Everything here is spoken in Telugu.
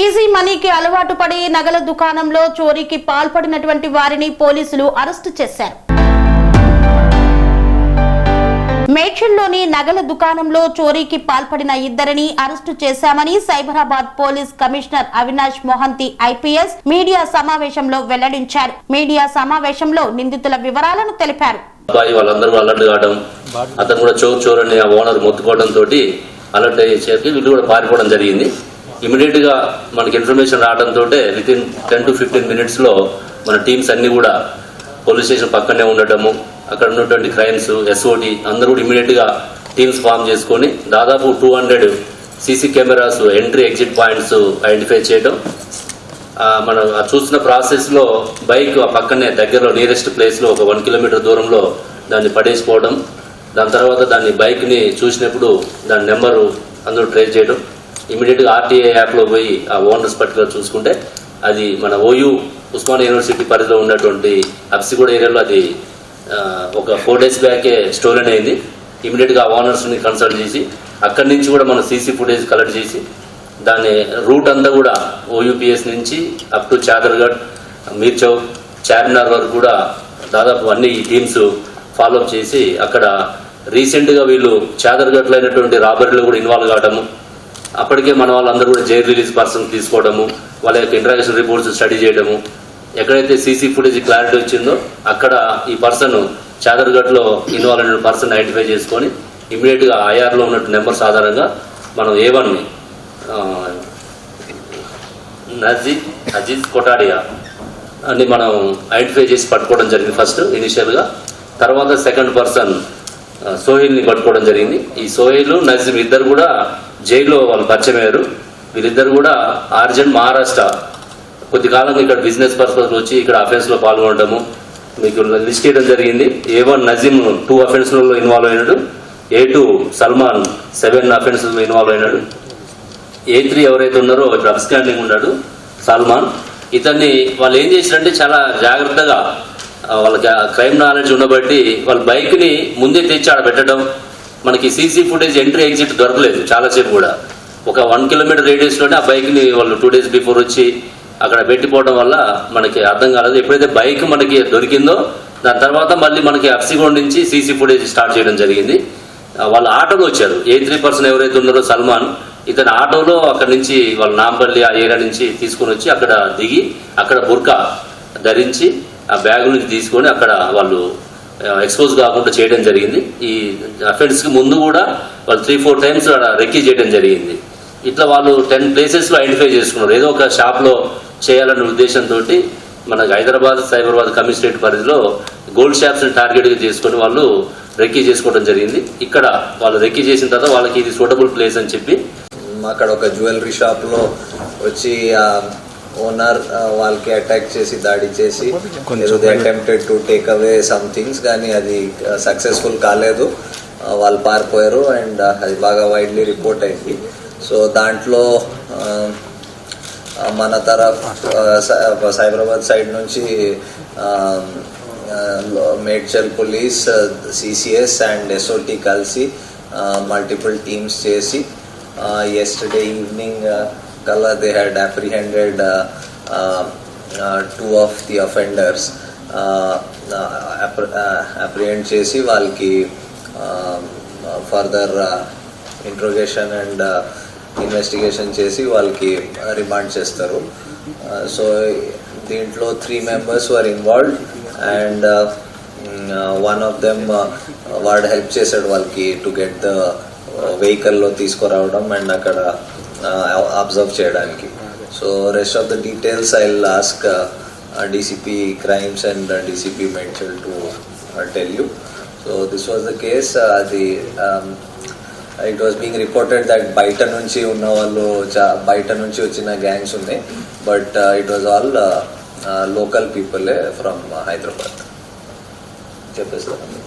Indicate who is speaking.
Speaker 1: ఈజీ మనీకి అలవాటు పడి నగల దుకాణంలో చోరీకి పాల్పడినటువంటి వారిని పోలీసులు అరెస్టు చేశారు మేడ్చల్లోని నగల దుకాణంలో చోరీకి పాల్పడిన ఇద్దరిని అరెస్టు చేశామని Cyberabad police commissioner Avinash Mohanty IPS media సమావేశంలో వెల్లడించారు మీడియా సమావేశంలో నిందితుల వివరాలను తెలిపారు
Speaker 2: అతను కూడా చోరు చోరు అని ఓనర్ మొత్తుకోవడం తోటి అలర్ట్ చేతి వీళ్ళు కూడా పారిపోవడం జరిగింది గా మనకి ఇన్ఫర్మేషన్ రావడంతో with in ten to fifteen మినిట్స్లో మన టీమ్స్ అన్నీ కూడా పోలీస్ స్టేషన్ పక్కనే ఉండటము అక్కడ ఉన్నటువంటి క్రైమ్స్ ఎస్ఓటి అందరూ కూడా గా టీమ్స్ ఫామ్ చేసుకొని దాదాపు two hundred CC cameras entry exit points identify చేయడం మనం చూస్తున్న ప్రాసెస్లో బైక్ పక్కనే దగ్గరలో నియరెస్ట్ ప్లేస్లో ఒక వన్ కిలోమీటర్ దూరంలో దాన్ని పడేసిపోవడం దాని తర్వాత దాన్ని బైక్ని చూసినప్పుడు దాని నెంబరు అందరూ ట్రేస్ చేయడం ఇమీడియట్గా ఆర్టీఐ యాప్లో పోయి ఆ ఓనర్స్ పర్టికులర్ చూసుకుంటే అది మన ఓయూ ఉస్మాన్ యూనివర్సిటీ పరిధిలో ఉన్నటువంటి అప్సిగూడ ఏరియాలో అది ఒక ఫోర్ డేస్ బ్యాకే స్టోరీ అయింది ఇమీడియట్గా ఆ ఓనర్స్ని కన్సల్ట్ చేసి అక్కడి నుంచి కూడా మనం సీసీ ఫుటేజ్ కలెక్ట్ చేసి దాని రూట్ అంతా కూడా ఓయూపీఎస్ నుంచి అప్ టు చాదర్గఢ్ మీర్ చౌక్ చార్మినార్ వరకు కూడా దాదాపు అన్ని టీమ్స్ ఫాలోఅప్ చేసి అక్కడ రీసెంట్గా వీళ్ళు చాదర్గట్లో అయినటువంటి రాబరీలో కూడా ఇన్వాల్వ్ కావడము అప్పటికే మన వాళ్ళందరూ కూడా జైల్ రిలీజ్ పర్సన్ తీసుకోవడము వాళ్ళ యొక్క ఇంట్రాగేషన్ రిపోర్ట్స్ స్టడీ చేయడము ఎక్కడైతే సీసీ ఫుటేజ్ క్లారిటీ వచ్చిందో అక్కడ ఈ పర్సన్ లో ఇన్వాల్వ్ అయిన పర్సన్ ఐడెంటిఫై చేసుకొని ఐఆర్ ఐఆర్లో ఉన్నట్టు నెంబర్స్ ఆధారంగా మనం ఏ వన్ నజీద్ అజీజ్ కొటాడియా అని మనం ఐడెంటిఫై చేసి పట్టుకోవడం జరిగింది ఫస్ట్ ఇనిషియల్గా తర్వాత సెకండ్ పర్సన్ ని పట్టుకోవడం జరిగింది ఈ సోహిల్ నజీమ్ ఇద్దరు కూడా జైల్లో వాళ్ళు పరిచయం అయ్యారు వీరిద్దరు కూడా ఆర్జన్ మహారాష్ట్ర కొద్ది కాలంగా ఇక్కడ బిజినెస్ పర్పస్ వచ్చి ఇక్కడ అఫెన్స్లో పాల్గొనడము మీకు లిస్ట్ చేయడం జరిగింది ఏ వన్ నజీమ్ టూ లో ఇన్వాల్వ్ అయినాడు ఏ టూ సల్మాన్ సెవెన్ లో ఇన్వాల్వ్ అయినాడు ఏ త్రీ ఎవరైతే ఉన్నారో డ్రగ్స్ క్యాండింగ్ ఉన్నాడు సల్మాన్ ఇతన్ని వాళ్ళు ఏం చేశారంటే చాలా జాగ్రత్తగా వాళ్ళకి క్రైమ్ నాలెడ్జ్ ఉండబట్టి వాళ్ళ బైక్ని ముందే తెచ్చి ఆడ పెట్టడం మనకి సీసీ ఫుటేజ్ ఎంట్రీ ఎగ్జిట్ దొరకలేదు చాలాసేపు కూడా ఒక వన్ కిలోమీటర్ రేడియస్లోనే ఆ బైక్ని వాళ్ళు టూ డేస్ బిఫోర్ వచ్చి అక్కడ పెట్టిపోవడం వల్ల మనకి అర్థం కాలేదు ఎప్పుడైతే బైక్ మనకి దొరికిందో దాని తర్వాత మళ్ళీ మనకి అప్సిగోడ్ నుంచి సీసీ ఫుటేజ్ స్టార్ట్ చేయడం జరిగింది వాళ్ళు ఆటోలో వచ్చారు ఏ త్రీ పర్సన్ ఎవరైతే ఉన్నారో సల్మాన్ ఇతను ఆటోలో అక్కడ నుంచి వాళ్ళ నాంపల్లి ఆ ఏరియా నుంచి తీసుకొని వచ్చి అక్కడ దిగి అక్కడ బుర్కా ధరించి ఆ బ్యాగ్ నుంచి తీసుకొని అక్కడ వాళ్ళు ఎక్స్పోజ్ కాకుండా చేయడం జరిగింది ఈ అఫెన్స్కి ముందు కూడా వాళ్ళు త్రీ ఫోర్ టైమ్స్ రెక్కీ చేయడం జరిగింది ఇట్లా వాళ్ళు టెన్ ప్లేసెస్లో ఐడెంటిఫై చేసుకున్నారు ఏదో ఒక షాప్లో చేయాలనే ఉద్దేశంతో మన హైదరాబాద్ సైబరాబాద్ కమిషనరేట్ పరిధిలో గోల్డ్ షాప్స్ని టార్గెట్గా చేసుకొని వాళ్ళు రెక్కీ చేసుకోవడం జరిగింది ఇక్కడ వాళ్ళు రెక్కీ చేసిన తర్వాత వాళ్ళకి ఇది సూటబుల్ ప్లేస్ అని చెప్పి
Speaker 3: అక్కడ ఒక జ్యువెలరీ షాప్లో వచ్చి ఓనర్ uh, వాళ్ళకి అటాక్ చేసి దాడి చేసి attempted to take away somethings కానీ అది సక్సెస్ఫుల్ uh, కాలేదు uh, వాళ్ళు పారిపోయారు అండ్ అది బాగా వైడ్లీ రిపోర్ట్ అయింది సో దాంట్లో um, మన తరఫ్ సైబరాబాద్ సైడ్ నుంచి um, Medchal police CCS and SOT కలిసి మల్టిపుల్ టీమ్స్ చేసి yesterday evening Kala, they had apprehended two of the offenders apprehend చేసి వాళ్ళకి ఫర్దర్ ఇంట్రోగేషన్ అండ్ ఇన్వెస్టిగేషన్ చేసి వాళ్ళకి రిమాండ్ చేస్తారు సో uh, దీంట్లో three members were involved and one of them వాడు హెల్ప్ చేశాడు వాళ్ళకి టు గెట్ ద వెహికల్లో తీసుకురావడం అండ్ అక్కడ అబ్జర్వ్ చేయడానికి so rest of the details I ask DCP crimes and DCP mention to tell you so this was the case అది it was being reported that బయట నుంచి ఉన్న వాళ్ళు బయట నుంచి వచ్చిన గ్యాంగ్స్ ఉన్నాయి but it was all local పీపులే from Hyderabad చెప్పేస్తాను